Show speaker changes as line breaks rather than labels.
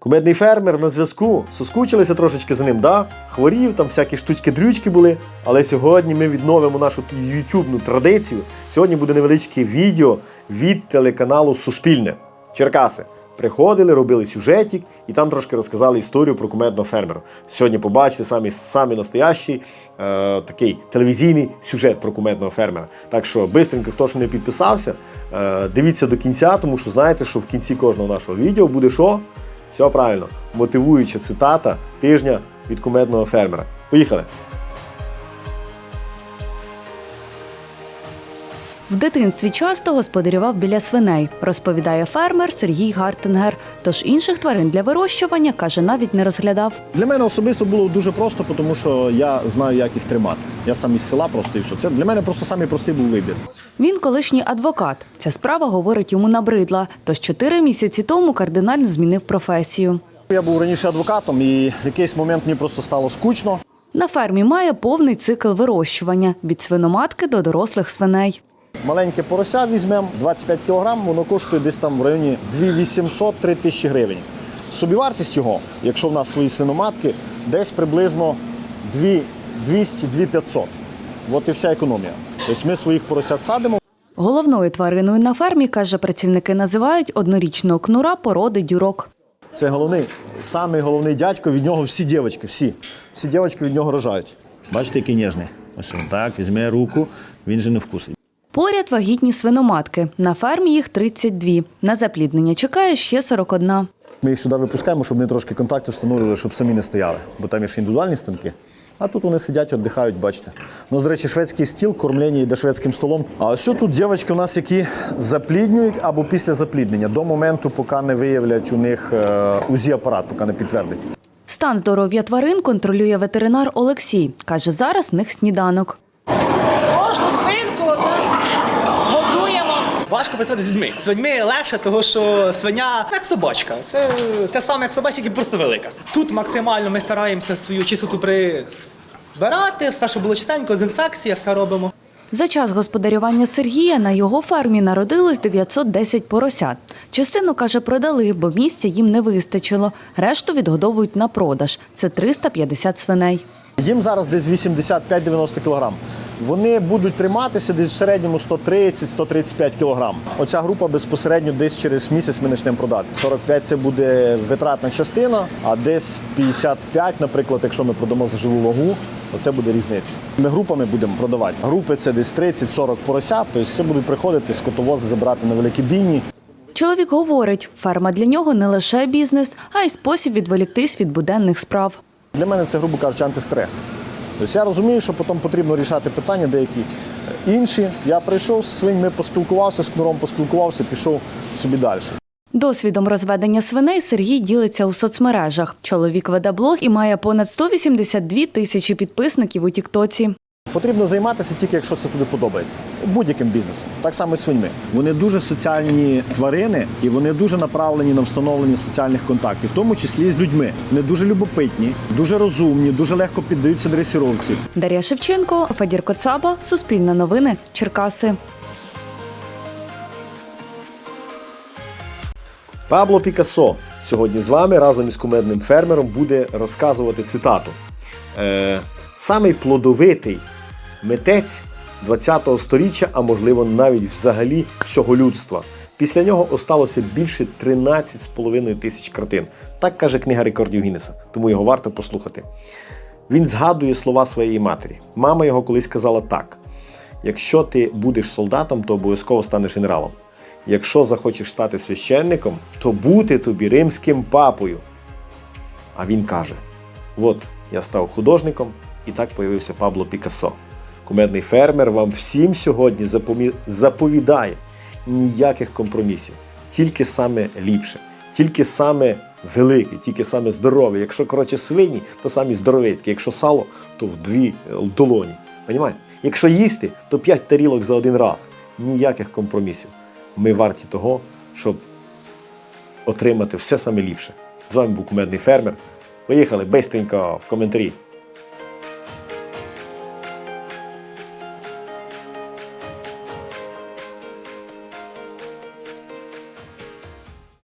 Кумедний фермер на зв'язку. Соскучилися трошечки за ним, да? Хворів, там всякі штучки-дрючки були. Але сьогодні ми відновимо нашу ютубну традицію. Сьогодні буде невеличке відео від телеканалу Суспільне. Черкаси. Приходили, робили сюжетик і там трошки розказали історію про кумедного фермера. Сьогодні побачите самі, самі настоящий е, такий телевізійний сюжет про кумедного фермера. Так що, бистренько, хто ще не підписався, е, дивіться до кінця, тому що знаєте, що в кінці кожного нашого відео буде що? Все правильно. Мотивуюча цитата тижня від кумедного фермера. Поїхали!
В дитинстві часто господарював біля свиней, розповідає фермер Сергій Гартингер. Тож інших тварин для вирощування, каже, навіть не розглядав.
Для мене особисто було дуже просто, тому що я знаю, як їх тримати. Я сам із села просто і все. Це для мене просто самий простий був вибір.
Він колишній адвокат. Ця справа говорить йому набридла. Тож чотири місяці тому кардинально змінив професію.
Я був раніше адвокатом, і в якийсь момент мені просто стало скучно.
На фермі має повний цикл вирощування від свиноматки до дорослих свиней.
Маленьке порося візьмемо 25 кг, воно коштує десь там в районі 2800-3000 тисячі гривень. Собівартість його, якщо в нас свої свиноматки, десь приблизно 200-2500. От і вся економія. Тобто ми своїх поросят садимо.
Головною твариною на фермі, каже, працівники називають однорічного кнура породи дюрок.
Це головний, самий головний дядько, від нього всі дівчатки, всі. Всі дівчатки від нього рожають. Бачите, який ніжний. Ось він так, візьме руку, він же не вкусить.
Поряд вагітні свиноматки. На фермі їх 32. На запліднення чекає ще 41.
Ми їх сюди випускаємо, щоб вони трошки контакту встановлювали, щоб самі не стояли. Бо там є ще індивідуальні станки. А тут вони сидять, віддихають, бачите. У нас, до речі, шведський стіл, кормлення йде шведським столом. А ось тут дівчатки у нас, які запліднюють або після запліднення, до моменту, поки не виявлять у них е, УЗІ-апарат, поки не підтвердить.
Стан здоров'я тварин контролює ветеринар Олексій. Каже, зараз в них сніданок.
Кожну свинку годуємо. Важко працювати з людьми. З людьми легше, тому що свиня як собачка. Це те саме, як собачка, тільки просто велика. Тут максимально ми стараємося свою чистоту прибирати, все, що було чистенько, з інфекція, все робимо.
За час господарювання Сергія на його фермі народилось 910 поросят. Частину, каже, продали, бо місця їм не вистачило. Решту відгодовують на продаж. Це 350 свиней.
Їм зараз десь 85-90 кг. Вони будуть триматися десь в середньому 130-135 кг. Оця група безпосередньо десь через місяць ми почнемо продати. 45 це буде витратна частина, а десь 55, наприклад, якщо ми продамо за живу вагу, оце буде різниця. Ми групами будемо продавати. Групи це десь 30-40 поросят, тобто це будуть приходити скотовози забирати на великі бійні.
Чоловік говорить, ферма для нього не лише бізнес, а й спосіб відволіктись від буденних справ.
Для мене це, грубо кажучи, антистрес. Тобто я розумію, що потім потрібно рішати питання деякі інші. Я прийшов з свиньми, поспілкувався з кнуром, поспілкувався, пішов собі далі.
Досвідом розведення свиней Сергій ділиться у соцмережах. Чоловік веде блог і має понад 182 тисячі підписників у Тіктоці.
Потрібно займатися тільки, якщо це тобі подобається. Будь-яким бізнесом. Так само і свиньми. Вони дуже соціальні тварини і вони дуже направлені на встановлення соціальних контактів, в тому числі і з людьми. Вони дуже любопитні, дуже розумні, дуже легко піддаються дресіровці.
Дар'я Шевченко, Федір Коцаба, Суспільне новини, Черкаси.
Пабло Пікассо сьогодні з вами разом із кумедним фермером буде розказувати цитату. Е, самий плодовитий митець 20-го сторіччя, а можливо навіть взагалі всього людства. Після нього осталося більше 13,5 тисяч картин. Так каже книга рекордів Гіннеса, тому його варто послухати. Він згадує слова своєї матері. Мама його колись казала так: якщо ти будеш солдатом, то обов'язково станеш генералом. Якщо захочеш стати священником, то бути тобі римським папою. А він каже: От я став художником, і так появився Пабло Пікассо. Кумедний фермер вам всім сьогодні запомі- заповідає ніяких компромісів, тільки саме ліпше, тільки саме велике, тільки саме здорове. Якщо коротше свині, то самі здоровецькі. Якщо сало, то в дві е, долоні. Понімаєте? Якщо їсти, то п'ять тарілок за один раз. Ніяких компромісів. Ми варті того, щоб отримати все саме ліпше. З вами був кумедний фермер. Поїхали бистренько в коментарі.